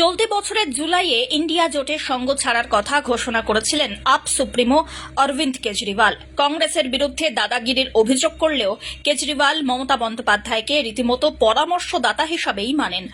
চলতি বছরের জুলাইয়ে ইন্ডিয়া জোটের সঙ্গ ছাড়ার কথা ঘোষণা করেছিলেন আপ সুপ্রিমো অরবিন্দ কেজরিওয়াল। কংগ্রেসের বিরুদ্ধে দাদাগিরির অভিযোগ করলেও কেজরিওয়াল মমতা বন্দ্যোপাধ্যায়কে রীতিমতো পরামর্শদাতা হিসাবেই মানেন।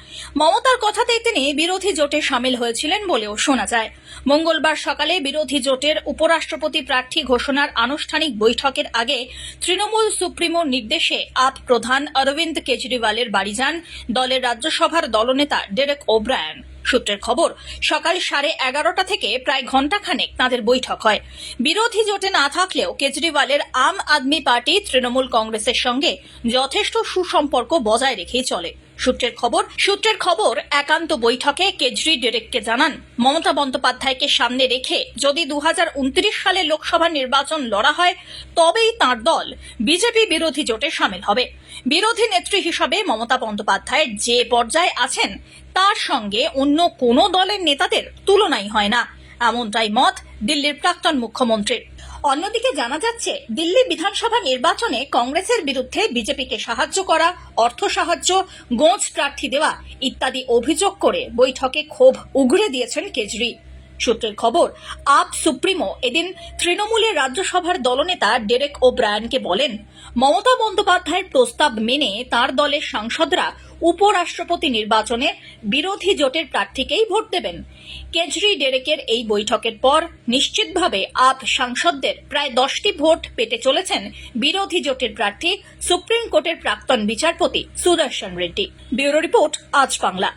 মমতার কথাতেই তিনি বিরোধী জোটে সামিল হয়েছিলেন বলেও শোনা যায়। মঙ্গলবার সকালে বিরোধী জোটের উপরাষ্ট্রপতি প্রার্থী ঘোষণার আনুষ্ঠানিক বৈঠকের আগে তৃণমূল সুপ্রিমোর নির্দেশে আপ প্রধান অরবিন্দ কেজরিওয়ালের বাড়ি যান দলের রাজ্যসভার দলনেতা ডেরেক ওব্রায়ন। সূত্রের খবর, সকাল সাড়ে এগারোটা থেকে প্রায় ঘণ্টাখানেক তাঁদের বৈঠক হয়। বিরোধী জোটে না থাকলেও কেজরিওয়ালের আম আদমি পার্টি তৃণমূল কংগ্রেসের সঙ্গে যথেষ্ট সুসম্পর্ক বজায় রেখেই চলে। সূত্রের খবর সূত্রের খবর, একান্ত বৈঠকে কেজরি ডেরেককে জানান। মমতা বন্দ্যোপাধ্যায়কে সামনে রেখে যদি দু হাজার উনত্রিশ সালে লোকসভা নির্বাচন লড়া হয়, তবেই তার দল বিজেপি বিরোধী জোটে সামিল হবে। বিরোধী নেত্রী হিসাবে মমতা বন্দ্যোপাধ্যায় যে পর্যায়ে আছেন, তার সঙ্গে অন্য কোনো দলের নেতাদের তুলনাই হয় না। এমনটাই মত দিল্লির প্রাক্তন মুখ্যমন্ত্রীর। অন্যদিকে জানা যাচ্ছে, দিল্লি বিধানসভা নির্বাচনে কংগ্রেসের বিরুদ্ধে বিজেপিকে সাহায্য করা, অর্থ সাহায্য, গোঁজ প্রার্থী দেওয়া ইত্যাদি অভিযোগ করে বৈঠকে ক্ষোভ উগড়ে দিয়েছেন কেজরি সূত্রের খবর, আপ সুপ্রিমো এদিন তৃণমূলের রাজ্যসভার দলনেতা ডেরেক ও ব্রায়ানকে বলেন, মমতা বন্দ্যোপাধ্যায়ের প্রস্তাব মেনে তার দলের সাংসদরা উপরাষ্ট্রপতি নির্বাচনে বিরোধী জোটের প্রার্থীকেই ভোট দেবেন। কেজরি ডেরেকের এই বৈঠকের পর নিশ্চিতভাবে আপ সাংসদদের প্রায় দশটি ভোট পেতে চলেছেন বিরোধী জোটের প্রার্থী সুপ্রিম কোর্টের প্রাক্তন বিচারপতি সুদর্শন রেড্ডি। ব্যুরো রিপোর্ট, আজ বাংলা।